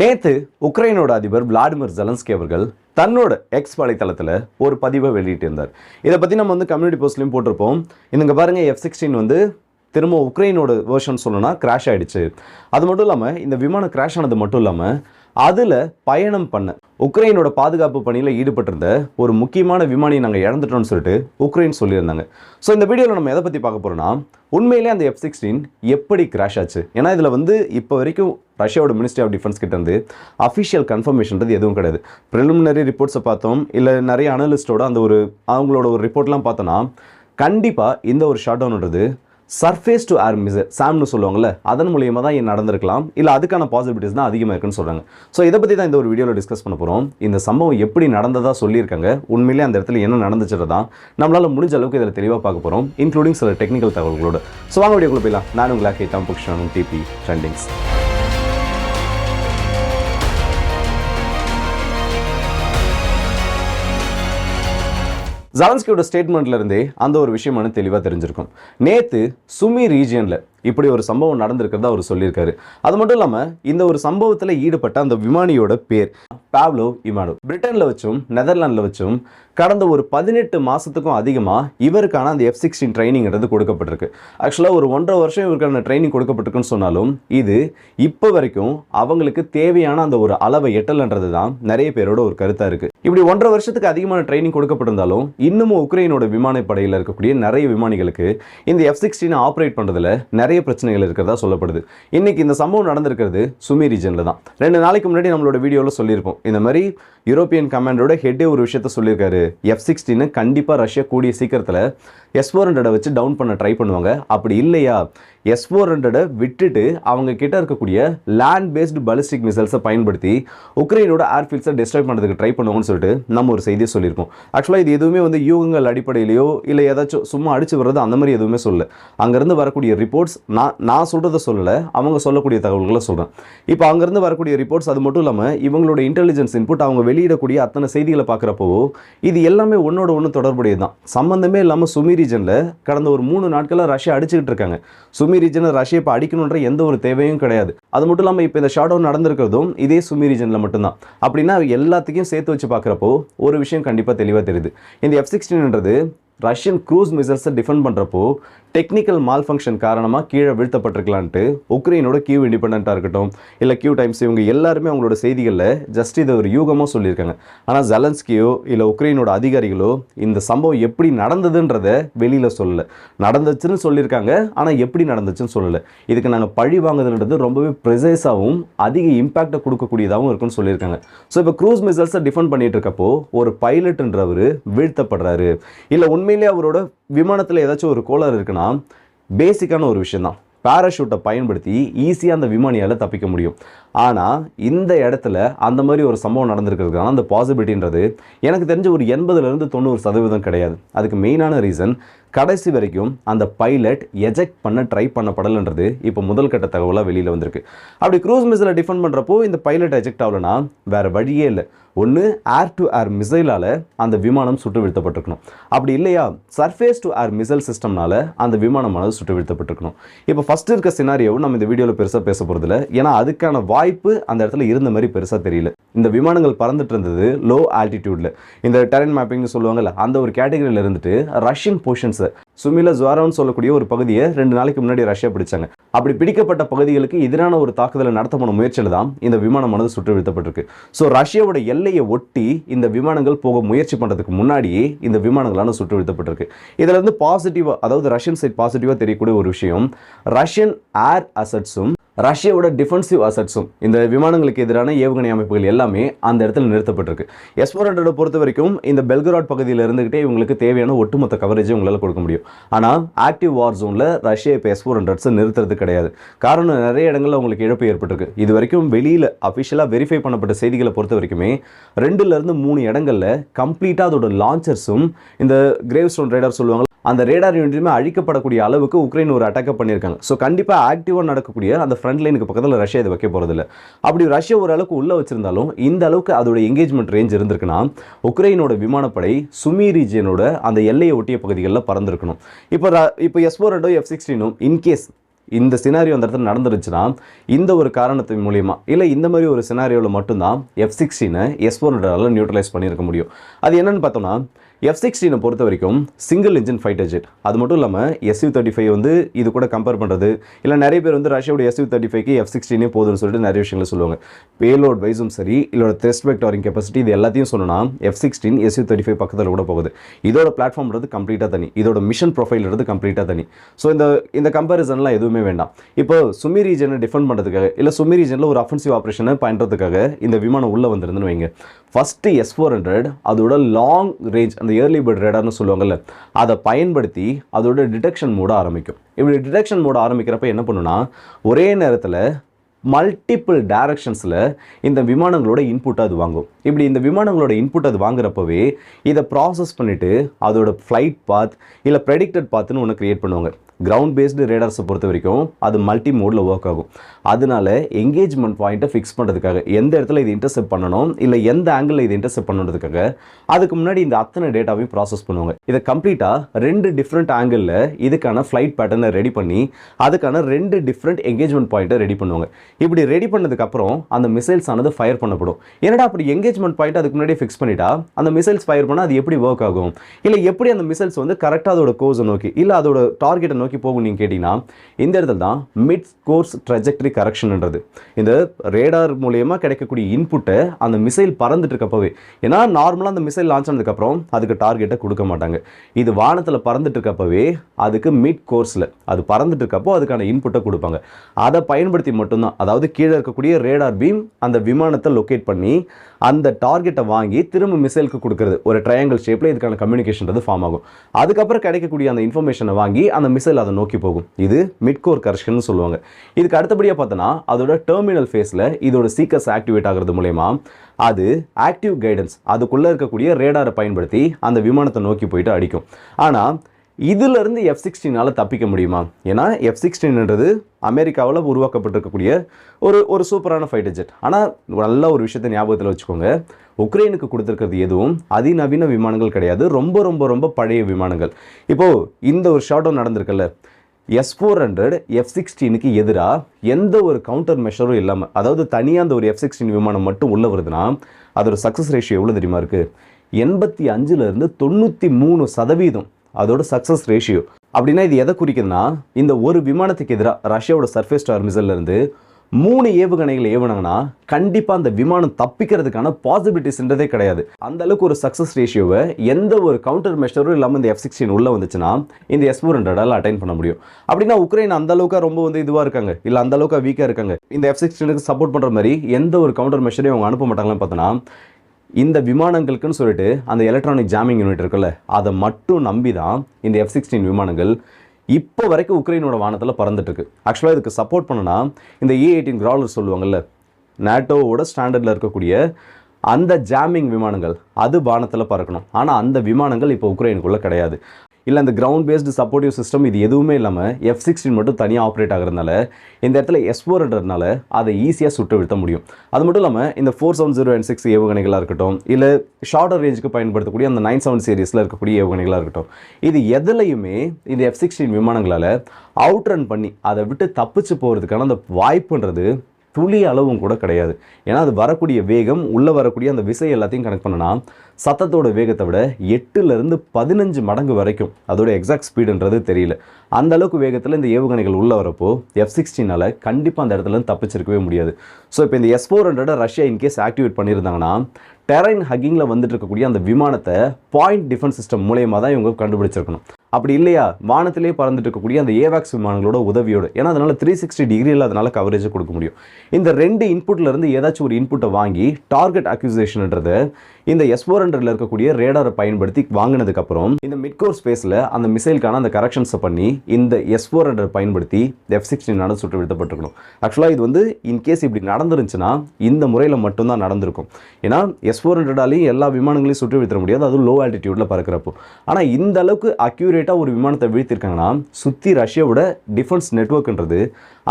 நேத்து உக்ரைனோட அதிபர் Vladimir Zelensky அவர்கள் தன்னோட எக்ஸ் வலைத்தளத்தில் ஒரு பதிவை வெளியிட்டிருந்தார். இதை பற்றி நம்ம வந்து கம்யூனிட்டி போஸ்ட்லையும் போட்டிருப்போம். இதுங்க பாருங்கள் எஃப் சிக்ஸ்டீன் வந்து திரும்ப உக்ரைனோட வேர்ஷன் சொல்லணும்னா கிராஷ் ஆகிடுச்சு அது மட்டும் இல்லாமல் இந்த விமானம் கிராஷ் ஆனது மட்டும் இல்லாமல் அதில் பயணம் பண்ண உக்ரைனோட பாதுகாப்பு பணியில் ஈடுபட்டிருந்த ஒரு முக்கியமான விமானியை நாங்கள் இழந்துட்டோம்னு சொல்லிட்டு உக்ரைன் சொல்லியிருந்தாங்க. ஸோ இந்த வீடியோவில் நம்ம எதை பற்றி பார்க்க போகிறோம்னா உண்மையிலே அந்த எஃப் சிக்ஸ்டீன் எப்படி கிராஷ் ஆச்சு? ஏன்னா இதில் வந்து இப்போ வரைக்கும் ரஷ்யாவோட மினிஸ்ட்ரி ஆஃப் டிஃபென்ஸ் கிட்ட இருந்து அஃபிஷியல் கன்ஃபர்மேஷன்றது எதுவும் கிடையாது. ப்ரிலிமினரி ரிப்போர்ட்ஸை பார்த்தோம் இல்லை நிறைய அனலிஸ்டோட அந்த ஒரு அவங்களோட ஒரு ரிப்போர்ட்லாம் பார்த்தோன்னா கண்டிப்பாக இந்த ஒரு ஷாட் டவுன்ன்றது சர்ஃபேஸ் டு ஏர் மிஸ் சாம்னு சொல்லுவாங்கள்ல அதன் மூலியமாக தான் இது நடந்திருக்கலாம். இல்லை அதுக்கான பாசிபிலிட்டிஸ் தான் அதிகமாக இருக்குன்னு சொல்கிறாங்க ஸோ இதை பற்றி தான் இந்த ஒரு வீடியோவில் டிஸ்கஸ் பண்ண போகிறோம் இந்த சம்பவம் எப்படி நடந்ததாக சொல்லியிருக்காங்க. உண்மையிலே அந்த இடத்துல என்ன நடந்துச்சுட்டு தான் நம்மளால் முடிஞ்ச அளவுக்கு இதில் தெளிவாக பார்க்க போகிறோம் இன்க்ளூடிங் சில டெக்னிக்கல் தகவல்களோட. ஸோ வாங்க வீடியோ போயிடலாம். நான் உங்களாக கேட்டாம் புக்ஷனும் டிபி ட்ரெண்டிங்ஸ் ஜலன்ஸ்கியோட ஸ்டேட்மெண்ட்ல இருந்தே அந்த ஒரு விஷயமான தெளிவாக தெரிஞ்சிருக்கும். நேத்து சுமி ரீஜியன்ல இப்படி ஒரு சம்பவம் நடந்திருக்கிறதா அவர் சொல்லியிருக்காரு. அது மட்டும் இல்லாமல் இந்த ஒரு சம்பவத்தில் ஈடுபட்ட அந்த விமானியோட பேர் பாவ்லோ இமானோ பிரிட்டனில் வச்சும் நெதர்லாண்டில் வச்சும் கடந்த ஒரு பதினெட்டு மாதத்துக்கும் அதிகமாக இவருக்கான அந்த எஃப் சிக்ஸ்டீன் ட்ரைனிங்கிறது கொடுக்கப்பட்டிருக்கு. ஆக்சுவலாக ஒரு ஒன்றரை வருஷம் இவருக்கான ட்ரைனிங் கொடுக்கப்பட்டிருக்குன்னு சொன்னாலும் இது இப்போ வரைக்கும் அவங்களுக்கு தேவையான அந்த ஒரு அளவை எட்டலைன்றது தான் நிறைய பேரோட ஒரு கருத்தாக இருக்குது இப்படி ஒன்றரை வருஷத்துக்கு அதிகமான ட்ரைனிங் கொடுக்கப்பட்டிருந்தாலும் இன்னமும் உக்ரைனோட விமானப்படையில் இருக்கக்கூடிய நிறைய விமானிகளுக்கு இந்த எஃப் சிக்ஸ்டீனை ஆப்ரேட் பண்ணுறதுல நிறைய பிரச்சனைகள் இருக்கிறதா சொல்லப்படுது. இன்றைக்கி இந்த சம்பவம் நடந்திருக்கிறது சுமி ரீஜனில் தான். ரெண்டு நாளைக்கு முன்னாடி நம்மளோட வீடியோவில் சொல்லியிருப்போம். இந்த மாதிரி யூரோப்பியன் கமாண்டோட ஹெட்டே ஒரு விஷயத்த சொல்லியிருக்காரு. எஃப் சிக்ஸ்டீனு கண்டிப்பாக ரஷ்யா கூடிய சீக்கிரத்தில் எஸ் ஃபோர் ஹண்ட்ரடை வச்சு டவுன் பண்ண ட்ரை பண்ணுவாங்க. அப்படி இல்லையா? எஸ் ஃபோர் ஹண்ட்ரடை விட்டுட்டு அவங்க கிட்ட இருக்கக்கூடிய லேண்ட் பேஸ்டு பலிஸ்டிக் மிசைல்ஸை பயன்படுத்தி உக்ரைனோட ஏர்ஃபீல்ட்ஸை டிஸ்ட்ராய் பண்ணுறதுக்கு ட்ரை பண்ணுவாங்கன்னு சொல்லிட்டு நம்ம ஒரு செய்தியை சொல்லியிருக்கோம். ஆக்சுவலாக இது எதுவுமே வந்து யூகங்கள் அடிப்படையிலையோ இல்லை ஏதாச்சும் சும்மா அடிச்சு வர்றது அந்த மாதிரி எதுவுமே சொல்லல. அங்கேருந்து வரக்கூடிய ரிப்போர்ட்ஸ் நான் நான் சொல்கிறத சொல்லலை. அவங்க சொல்லக்கூடிய தகவல்களை சொல்கிறேன் இப்போ அங்கேருந்து வரக்கூடிய ரிப்போர்ட்ஸ் அது மட்டும் இல்லாமல் இவங்களோட இன்டெலிஜென்ஸ் இன்புட் அவங்க வெளியிடக்கூடிய அத்தனை செய்திகளை பார்க்குறப்போ இது இது எல்லாமே ஒன்றோட ஒன்று தொடர்புடையது தான் சம்மந்தமே இல்லாமல் சுமி ரீஜனில் கடந்த ஒரு மூணு நாட்களாக ரஷ்யா அடிச்சுக்கிட்டு இருக்காங்க. சுமி ரீஜனை ரஷ்யா இப்போ அடிக்கணுன்ற எந்த ஒரு தேவையும் கிடையாது. அது மட்டும் இல்லாமல் இப்போ இந்த ஷாட் டவுன் நடந்திருக்கிறதும் இதே சுமி ரீஜனில் மட்டும்தான். அப்படின்னா எல்லாத்தையும் சேர்த்து வச்சு பார்க்குறப்போ ஒரு விஷயம் கண்டிப்பாக தெளிவாக தெரியுது. இந்த எஃப் சிக்ஸ்டீன்ன்றது ரஷ்யன் க்ரூஸ் மிசைல்ஸை டிஃபெண்ட் பண்ணுறப்போ டெக்னிக்கல் மால் ஃபங்க்ஷன் காரணமாக கீழே வீழ்த்தப்பட்டிருக்கலான்ட்டு உக்ரைனோட கியூ இண்டிபெண்ட்டாக இருக்கட்டும் இல்லை கியூ டைம்ஸ் இவங்க எல்லாருமே அவங்களோட செய்திகளில் ஜஸ்ட் இதை ஒரு யூகமாக சொல்லியிருக்காங்க. ஆனால் ஜலன்ஸ்கியோ இல்லை உக்ரைனோட அதிகாரிகளோ இந்த சம்பவம் எப்படி நடந்ததுன்றத வெளியில் சொல்லலை. நடந்துச்சுன்னு சொல்லியிருக்காங்க ஆனால் எப்படி நடந்துச்சுன்னு சொல்லலை. இதுக்கு நாங்கள் பழி வாங்குதுன்றது ரொம்பவே ப்ரெசைஸாகவும் அதிக இம்பாக்டை கொடுக்கக்கூடியதாகவும் இருக்குன்னு சொல்லியிருக்காங்க. ஸோ இப்போ க்ரூஸ் மிசைல்ஸை டிஃபெண்ட் பண்ணிட்டு இருக்கப்போ ஒரு பைலட்ன்றவர் வீழ்த்தப்படுறாரு. இல்லை உண்மையிலே அவரோட விமானத்தில் ஏதாச்சும் ஒரு கோளாறு இருக்குன்னா பேசிக்கான ஒரு விஷயம் தான் பேராஷூட்டை பயன்படுத்தி ஈஸியாக அந்த விமானியால் தப்பிக்க முடியும். ஆனால் இந்த இடத்துல அந்த மாதிரி ஒரு சம்பவம் நடந்திருக்கிறதுக்கான அந்த பாசிபிலிட்டின்றது எனக்கு தெரிஞ்ச ஒரு எண்பதுலேருந்து தொண்ணூறு சதவீதம் கிடையாது. அதுக்கு மெயினான ரீசன் கடைசி வரைக்கும் அந்த பைலட் எஜெக்ட் பண்ண ட்ரை பண்ணப்படலைன்றது இப்போ முதல் கட்ட தகவலாக வெளியில் வந்திருக்கு. அப்படி க்ரூஸ் மிசைலை டிஃபெண்ட் பண்ணுறப்போ இந்த பைலட் எஜெக்ட் ஆகலைன்னா வேறு வழியே இல்லை. ஒன்று ஏர் டு ஏர் மிசைலால் அந்த விமானம் சுட்டு வீழ்த்தப்பட்டிருக்கணும் அப்படி இல்லையா? சர்ஃபேஸ் டு ஏர் மிசைல் சிஸ்டம்னால அந்த விமானமானது சுட்டு வீழ்த்தப்பட்டிருக்கணும் இப்போ ஃபஸ்ட் இருக்க சினாரியோ நம்ம இந்த வீடியோவில் பெருசாக பேச போகிறதில்ல ஏன்னா அதுக்கான வாய்ப்பு அந்த இடத்துல இருந்த மாதிரி பெருசாக தெரியல. இந்த விமானங்கள் பறந்துட்டு இருந்தது லோ ஆல்டிடியூடில் இந்த டெரன் மேப்பிங்னு சொல்லுவாங்கல்ல அந்த ஒரு கேட்டகரியில் இருந்துட்டு ரஷ்யன் போர்ஷன்ஸ் சுமில ஜுவாரான்னு சொல்லக்கூடிய ஒரு பகுதியை ரெண்டு நாளைக்கு முன்னாடி ரஷ்யா பிடிச்சாங்க. அப்படி பிடிக்கப்பட்ட பகுதிகளுக்கு எதிரான ஒரு தாக்குதலை நடத்த போன முயற்சியில் தான் இந்த விமானமானது சுட்டு வீழ்த்தப்பட்டிருக்கு ஸோ ரஷ்யாவோட எல்லையை ஒட்டி இந்த விமானங்கள் போக முயற்சி பண்ணுறதுக்கு முன்னாடியே இந்த விமானங்களான சுட்டு வீழ்த்தப்பட்டிருக்கு இதில் இருந்து பாசிட்டிவாக அதாவது ரஷ்யன் சைட் பாசிட்டிவாக தெரியக்கூடிய ஒரு விஷயம் ரஷ்யன் ஏர் அசட்ஸும் ரஷ்யாவோட டிஃபென்சிவ் அசட்ஸும் இந்த விமானங்களுக்கு எதிரான ஏவுகணை அமைப்புகள் எல்லாமே அந்த இடத்துல நிறுத்தப்பட்டிருக்கு. எஸ் ஃபோர் ஹண்ட்ரடை பொறுத்த வரைக்கும் இந்த பெல்கராட் பகுதியில் இருந்துகிட்டே இவங்களுக்கு தேவையான ஒட்டுமொத்த கவரேஜை உங்களால் கொடுக்க முடியும். ஆனால் ஆக்டிவ் வார் ஜோனில் ரஷ்யா இப்போ எஸ் ஃபோர் ஹண்ட்ரட்ஸை நிறுத்துறது கிடையாது. காரணம் நிறைய இடங்களில் உங்களுக்கு இழப்பு ஏற்பட்டிருக்கு. இது வரைக்கும் வெளியில் அஃபிஷியலாக வெரிஃபை பண்ணப்பட்ட செய்திகளை பொறுத்த வரைக்குமே ரெண்டுலேருந்து மூணு இடங்களில் கம்ப்ளீட்டாக அதோட லான்ச்சர்ஸும் இந்த கிரேவ் ஸ்டோன் ரைடர் சொல்லுவாங்க அந்த ரேடார் யூனிட்டுமே அழிக்கப்படக்கூடிய அளவுக்கு உக்ரைன் ஒரு அட்டாக் பண்ணியிருக்காங்க. ஸோ கண்டிப்பாக ஆக்டிவாக நடக்கக்கூடிய அந்த ஃப்ரண்ட் லைனுக்கு பக்கத்தில் ரஷ்யா இதை வைக்க போகிறதில்ல அப்படி ரஷ்யா ஓரளவுக்கு உள்ளே வச்சிருந்தாலும் இந்த அளவுக்கு அதோட எங்கேஜ்மெண்ட் ரேஞ்ச் இருந்திருக்குன்னா உக்ரைனோட விமானப்படை சுமி ரீஜியனோட அந்த எல்லையை ஒட்டிய பகுதிகளில் பறந்துருக்கணும். இப்போ ர- இப்போ எஸ் ஃபோர் எஃப் சிக்ஸ்டீனும் இன்கேஸ் இந்த சினாரியோ அந்த இடத்துல நடந்துருச்சுன்னா இந்த ஒரு காரணத்தின் மூலியமாக இல்லை இந்த மாதிரி ஒரு சினாரியோவில் மட்டும்தான் எஃப் சிக்ஸ்டீனை எஸ் ஃபோர் நியூட்ரலைஸ் பண்ணியிருக்க முடியும். அது என்னென்னு பார்த்தோம்னா எஃப் சிக்ஸ்டீனை பொறுத்த வரைக்கும் சிங்கிள் இன்ஜின் ஃபைட்டர் ஜெட் அது மட்டும் இல்லாமல் எஸ்யூ தேர்ட்டி ஃபைவ் வந்து இது கூட கம்பேர் பண்ணுறது இல்லை நிறைய பேர் வந்து ரஷ்யாவோட எஸ்யூ தேர்ட்டி ஃபைவ்க்கு எஃப் சிக்ஸ்டீனே போதும்னு சொல்லிட்டு நிறைய விஷயங்களை சொல்லுவாங்க. பேலோட் வைஸும் சரி இல்லோட த்ரெஸ்ட் வெக்டாரிங் கெப்பாசிட்டி இது எல்லாத்தையும் சொன்னோன்னா F sixteen SU thirty five பக்கத்தில் கூட போகுது. இதோட பிளாட்ஃபார்ம்ன்றது கம்ப்ளீட்டாக தனி. இதோட மிஷன் ப்ரொஃபைல்ன்றது கம்ப்ளீட்டாக தனி. ஸோ இந்த இந்த கம்பேரிசன்லாம் எதுவுமே வேண்டாம். இப்போ சுமி ரீஜனை டிஃபெண்ட் பண்ணுறதுக்காக இல்லை சுமி ரீஜனில் ஒரு அஃபென்சிவ் ஆப்ரேஷனை பண்ணுறதுக்காக இந்த விமானம் உள்ளே வந்திருந்துன்னு வைங்க. ஃபஸ்ட்டு எஸ் ஃபோர் ஹண்ட்ரட் அதோட லாங் ரேஞ்ச் அந்த இயர்லி பேர்ட் ரேடார்னு சொல்லுவாங்கல்ல அதை பயன்படுத்தி அதோட டிடெக்ஷன் மூட ஆரம்பிக்கும். இப்படி டிடெக்ஷன் மூட ஆரம்பிக்கிறப்ப என்ன பண்ணுன்னா ஒரே நேரத்தில் மல்டிபிள் டைரக்ஷன்ஸில் இந்த விமானங்களோட இன்புட் அது வாங்கும். இப்படி இந்த விமானங்களோட இன்புட் அது வாங்குறப்பவே இதை ப்ராசஸ் பண்ணிவிட்டு அதோட ஃப்ளைட் பாத் இல்லை ப்ரெடிக்டட் பாத்துன்னு ஒன்று க்ரியேட் பண்ணுவாங்க. கிரவுண்ட் பேஸ்டு ரேடார்ஸை பொறுத்த வரைக்கும் அது மல்டி மோடில் ஒர்க் ஆகும். அதனால எங்கேஜ்மெண்ட் பாயிண்ட்டை ஃபிக்ஸ் பண்ணுறதுக்காக எந்த இடத்துல இது இன்டர்செப்ட் பண்ணணும் இல்லை எந்த ஆங்கிளில் இது இன்டர்செப்ட் பண்ணுறதுக்காக அதுக்கு முன்னாடி இந்த அத்தனை டேட்டாவையும் ப்ராசஸ் பண்ணுவாங்க. இதை கம்ப்ளீட்டாக ரெண்டு டிஃப்ரெண்ட் ஆங்கிளில் இதுக்கான ஃப்ளைட் பேட்டர்னை ரெடி பண்ணி அதுக்கான ரெண்டு டிஃப்ரெண்ட் எங்கேஜ்மெண்ட் பாயிண்ட்டை ரெடி பண்ணுவாங்க. இப்படி ரெடி பண்ணதுக்கப்புறம் அந்த மிசைல்ஸ் ஆனது ஃபயர் பண்ணப்படும். என்னடா அப்படி எங்கேஜ்மெண்ட் பாயிண்ட் அதுக்கு முன்னாடி ஃபிக்ஸ் பண்ணிட்டா? அந்த மிசைல்ஸ் ஃபயர் பண்ணால் அது எப்படி ஒர்க் ஆகும்? இல்லை எப்படி அந்த மிசைல்ஸ் வந்து கரெக்டாக அதோட கோஸை நோக்கி இல்லை அதோட டார்கெட்டை நோக்கி போகும் நீங்கள் கேட்டிங்கன்னா இந்த இடத்துல தான் மிட் கோர்ஸ் ட்ரெஜெக்டரி கரெக்ஷன்ன்றது இந்த ரேடார் மூலியமாக கிடைக்கக்கூடிய இன்புட்டை அந்த மிசைல் பறந்துட்டு இருக்கப்பவே ஏன்னா நார்மலாக அந்த மிசைல் லான்ச் ஆனதுக்கப்புறம் அதுக்கு டார்கெட்டை கொடுக்க மாட்டாங்க. இது வானத்தில் பறந்துட்டு இருக்கப்பவே அதுக்கு மிட் கோர்ஸில் அது பறந்துட்டு இருக்கப்போ அதுக்கான இன்புட்டை கொடுப்பாங்க. அதை பயன்படுத்தி மட்டும்தான் அதாவது கீழே இருக்கக்கூடிய ரேடார் பீம் அந்த விமானத்தை லொக்கேட் பண்ணி அந்த டார்கெட்டை வாங்கி திரும்ப மிசைலுக்கு கொடுக்குறது. ஒரு ட்ரையாங்கிள் ஷேப்பில் இதுக்கான கம்யூனிகேஷன்றது ஃபார்ம் ஆகும். அதுக்கப்புறம் கிடைக்கக்கூடிய அந்த இன்ஃபர்மேஷனை வாங்கி அந்த மிசைல் அதை நோக்கி போகும். இது மிட்கோர் கரெக்ஷன் சொல்லுவாங்க. இதுக்கு அடுத்தபடியாக பார்த்தோன்னா அதோட டெர்மினல் ஃபேஸில் இதோட சீக்கர்ஸ் ஆக்டிவேட் ஆகிறது மூலயமா அது ஆக்டிவ் கைடன்ஸ் அதுக்குள்ளே இருக்கக்கூடிய ரேடாரை பயன்படுத்தி அந்த விமானத்தை நோக்கி போயிட்டு அடிக்கும். ஆனால் இதிலிருந்து எஃப் சிக்ஸ்டீனால் தப்பிக்க முடியுமா? ஏன்னா எஃப் சிக்ஸ்டீன்ன்றது அமெரிக்காவில் உருவாக்கப்பட்டிருக்கக்கூடிய ஒரு ஒரு சூப்பரான ஃபைட்டர் ஜெட் ஆனால் நல்ல ஒரு விஷயத்தை ஞாபகத்தில் வச்சுக்கோங்க. உக்ரைனுக்கு கொடுத்துருக்கிறது எதுவும் அதிநவீன விமானங்கள் கிடையாது. ரொம்ப ரொம்ப ரொம்ப பழைய விமானங்கள். இப்போது இந்த ஒரு ஷார்ட் டவுன் நடந்திருக்குல்ல. எஸ் ஃபோர் ஹண்ட்ரட் எஃப் சிக்ஸ்டீனுக்கு எதிராக எந்த ஒரு கவுண்டர் மெஷரும் இல்லாமல் அதாவது தனியாக அந்த ஒரு எஃப் சிக்ஸ்டீன் விமானம் மட்டும் உள்ளே வருதுன்னா அதோட சக்ஸஸ் ரேஷியோ எவ்வளோ தெரியுமா இருக்குது எண்பத்தி அஞ்சுலேருந்து தொண்ணூற்றி மூணு சதவீதம் அதோட சக்ஸஸ் ரேஷியோ அப்படின்னா இது எதை குறிக்குதுன்னா இந்த ஒரு விமானத்துக்கு எதிராக ரஷ்யாவோட சர்ஃபேஸ் ஸ்டார் மிசைல்லேருந்து மூணு ஏவுகணைகளை ஏவுனாங்கன்னா கண்டிப்பாக அந்த விமானம் தப்பிக்கிறதுக்கான பாசிபிலிட்டிஸ்ன்றதே கிடையாது. அந்த அளவுக்கு ஒரு சக்ஸஸ் ரேஷியோவை எந்த ஒரு கவுண்டர் மெஷரும் இல்லாமல் இந்த எஃப் சிக்ஸ்டீன் உள்ளே வந்துச்சுன்னா இந்த எஸ் ஃபோர் ஹண்ட்ரடால் அட்டைன் பண்ண முடியும். அப்படின்னா உக்ரைன் அந்த அளவுக்கு ரொம்ப வந்து இதுவாக இருக்காங்க. இல்லை அந்த அளவுக்கு வீக்காக இருக்காங்க. இந்த எஃப் சிக்ஸ்டீனுக்கு சப்போர்ட் பண்ணுற மாதிரி எந்த ஒரு கவுண்டர் மெஷரையும் அவங்க அனுப்ப மாட்டாங்கன்னு பார்த்தோன்னா இந்த விமானங்களுக்குன்னு சொல்லிட்டு அந்த எலக்ட்ரானிக் ஜாமிங் யூனிட் இருக்குல்ல அதை மட்டும் நம்பி தான் இந்த எஃப் சிக்ஸ்டீன் விமானங்கள் இப்போ வரைக்கும் உக்ரைனோட வானத்தில் பறந்துட்டு இருக்கு ஆக்சுவலாக இதுக்கு சப்போர்ட் பண்ணனா இந்த ஏ எயிட்டீன் கிராலர் சொல்லுவாங்கல்ல நேட்டோவோட ஸ்டாண்டர்டில் இருக்கக்கூடிய அந்த ஜாமிங் விமானங்கள் அது வானத்தில் பறக்கணும். ஆனால் அந்த விமானங்கள் இப்போ உக்ரைனுக்குள்ளே கிடையாது. இல்லை அந்த கிரவுண்ட் பேஸ்டு சப்போர்ட்டிவ் சிஸ்டம் இது எதுவுமே இல்லாமல் எஃப் சிக்ஸ்டீன் மட்டும் தனியாக ஆப்ரேட் ஆகிறதுனால இந்த இடத்துல எஸ்போர்ன்றதுனால அதை ஈஸியாக சுட்டு வீழ்த்த முடியும். அது மட்டும் இல்லாமல் இந்த four seven zero and six ஏவுகணைகளாக இருக்கட்டும் இல்லை ஷார்ட்டர் ரேஞ்சுக்கு பயன்படுத்தக்கூடிய அந்த நைன் செவன் சீரீஸில் இருக்கக்கூடிய ஏவுகணைகளாக இருக்கட்டும் இது எதுலையுமே இந்த எஃப் சிக்ஸ்டீன் விமானங்களால் அவுட் ரன் பண்ணி அதை விட்டு தப்பிச்சு போகிறதுக்கான அந்த வாய்ப்புன்றது துளி அளவும் கூட கிடையாது. ஏன்னா அது வரக்கூடிய வேகம் உள்ளே வரக்கூடிய அந்த விசை எல்லாத்தையும் கனெக்ட் பண்ணனா சத்தத்தோட வேகத்தை விட எட்டுலேருந்து பதினஞ்சு மடங்கு வரைக்கும் அதோட எக்ஸாக்ட் ஸ்பீடுன்றது தெரியல. அந்த அளவுக்கு வேகத்தில் இந்த ஏவுகணைகள் உள்ளே வரப்போ எஃப் சிக்ஸ்டீனால் கண்டிப்பாக அந்த இடத்துல இருந்து தப்பிச்சிருக்கவே முடியாது. ஸோ இப்போ இந்த S four hundred Russia in case activate பண்ணியிருந்தாங்கன்னா டெரைன் ஹக்கிங்கில் வந்துட்டு இருக்கக்கூடிய அந்த விமானத்தை பாயிண்ட் டிஃபென்ஸ் சிஸ்டம் மூலயமா தான் இவங்க கண்டுபிடிச்சிருக்கணும். அப்படி இல்லையா? வானத்திலே பறந்துட்டு இருக்கக்கூடிய அந்த ஏவாக்ஸ் விமானங்களோட உதவியோடு. ஏன்னா அதனால த்ரீ சிக்ஸ்டி டிகிரியில் அதனால் கவரேஜ் கொடுக்க முடியும். இந்த ரெண்டு இன்புட்ல இருந்து ஏதாச்சும் ஒரு இன்புட்டை வாங்கி டார்கெட் அக்யூசேஷன்ன்றது இந்த எஸ் ஃபோர் ஹண்ட்ரட்ல இருக்கக்கூடிய ரேடாரை பயன்படுத்தி வாங்கினதுக்கு அப்புறம் இந்த மிட்கோர் ஸ்பேஸில் அந்த மிசைலுக்கான அந்த கரெக்ஷன்ஸை பண்ணி இந்த எஸ் ஃபோர் ஹண்ட்ரட் பயன்படுத்தி எஃப் சிக்ஸ்டீன் நடந்து சுட்டு விடுத்தப்பட்டிருக்கணும் ஆக்சுவலாக இது வந்து இன்கேஸ் இப்படி நடந்துருந்துச்சுன்னா இந்த முறையில் மட்டும்தான் நடந்திருக்கும். ஏன்னா எஸ் ஃபோர் ஹண்ட்ரடாலையும் எல்லா விமானங்களையும் சுட்டு வீழ்த்த முடியாது. அதுவும் லோ ஆல்டிடியூடில் பறக்கிறப்போ. ஆனால் இந்த அளவுக்கு அக்யூரேட்டாக ஒரு விமானத்தை வீழ்த்திருக்காங்கன்னா சுற்றி ரஷ்யாவோட டிஃபென்ஸ் நெட்ஒர்க்ன்றது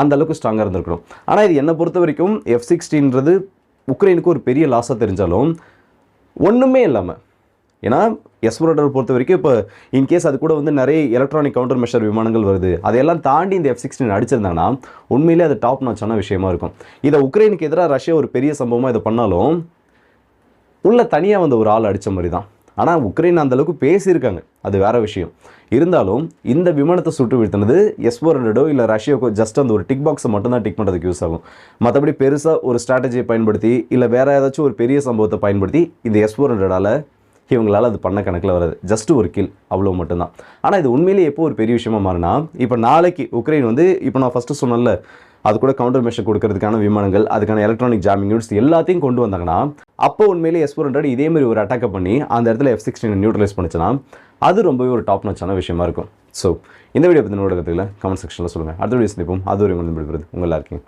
அந்த அளவுக்கு ஸ்ட்ராங்காக இருந்திருக்கணும். ஆனால் இது என்னை பொறுத்த வரைக்கும் எஃப் சிக்ஸ்டீன்றது உக்ரைனுக்கு ஒரு பெரிய லாஸாக தெரிஞ்சாலும் ஒன்றுமே இல்லாமல் ஏன்னா எஸ் பொறுத்த வரைக்கும் இப்போ இன்கேஸ் அது கூட வந்து நிறைய எலக்ட்ரானிக் கவுண்டர் மெஷர் விமானங்கள் வருது. அதையெல்லாம் தாண்டி இந்த எஃப் சிக்ஸ்டீன் அடிச்சிருந்தாங்கன்னா உண்மையிலே அது டாப் நாச்சான விஷயமா இருக்கும். இதை உக்ரைனுக்கு எதிராக ரஷ்யா ஒரு பெரிய சம்பவமாக இதை பண்ணாலும் உள்ள தனியாக வந்து ஒரு ஆள் அடித்த மாதிரி தான். ஆனால் உக்ரைன் அந்த அளவுக்கு பேசியிருக்காங்க. அது வேற விஷயம். இருந்தாலும் இந்த விமானத்தை சுட்டு வீழ்த்தினது எஸ் ஃபோர் ஹண்ட்ரடோ இல்லை ரஷ்யாவுக்கோ ஜஸ்ட் அந்த ஒரு டிக் பாக்ஸை மட்டும் தான் டிக் பண்ணுறதுக்கு யூஸ் ஆகும். மற்றபடி பெருசாக ஒரு ஸ்ட்ராட்டஜியை பயன்படுத்தி இல்லை வேறு ஏதாச்சும் ஒரு பெரிய சம்பவத்தை பயன்படுத்தி இந்த எஸ் ஃபோர் ஹண்ட்ரடால் இவங்களால் அது பண்ண கணக்கில் வராது ஜஸ்ட் ஒரு கில் அவ்வளோ மட்டும்தான். ஆனால் இது உண்மையிலேயே எப்போ ஒரு பெரிய விஷயமா மாறினா இப்போ நாளைக்கு உக்ரைன் வந்து இப்போ நான் ஃபஸ்ட்டு சொன்னேன்ல அது கூட கவுண்டர் மெஷர் கொடுக்கறதுக்கான விமானங்கள் அதுக்கான எலக்ட்ரானிக் ஜாமிங் யூனிட்ஸ் எல்லாத்தையும் கொண்டு வந்தாங்கன்னா அப்போ உண்மையிலே எஸ் ஃபோர் ஹண்ட்ரட் இதே மாதிரி ஒரு அட்டாக்கை பண்ணி அந்த இடத்துல எஃப் சிக்ஸ்டீன் நியூட்ரலைஸ் பண்ணிச்சுன்னா அது ரொம்பவே ஒரு டாப் நச்சான விஷயமா இருக்கும். ஸோ இந்த வீடியோ பற்றி நோட கற்றுக்கல கமெண்ட் செக்ஷனில் சொல்லுங்கள் அடுத்த வீடியோ சந்திப்போம். அது ஒரு உங்கள் உங்கள் எல்லாருக்கும்